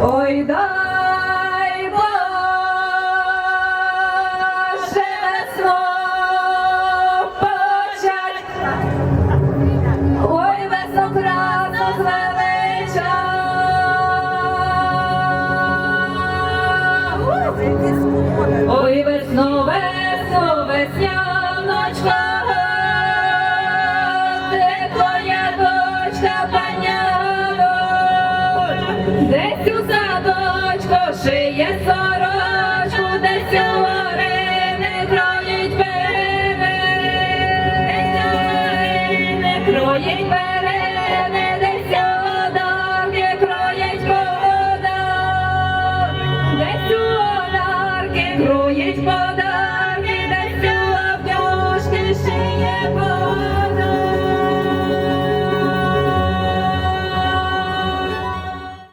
Ой, дай Боже весно почать. Ой, весно красно звелича. Ой, весно, весно, весняночка, десь у садочку шиє сорочку, десь у орини кроїть бере, десь у орини кроїть берени, десь у одарки кроїть вода, десь у одарки кроїть вода, десь у обдюшки шиє вода.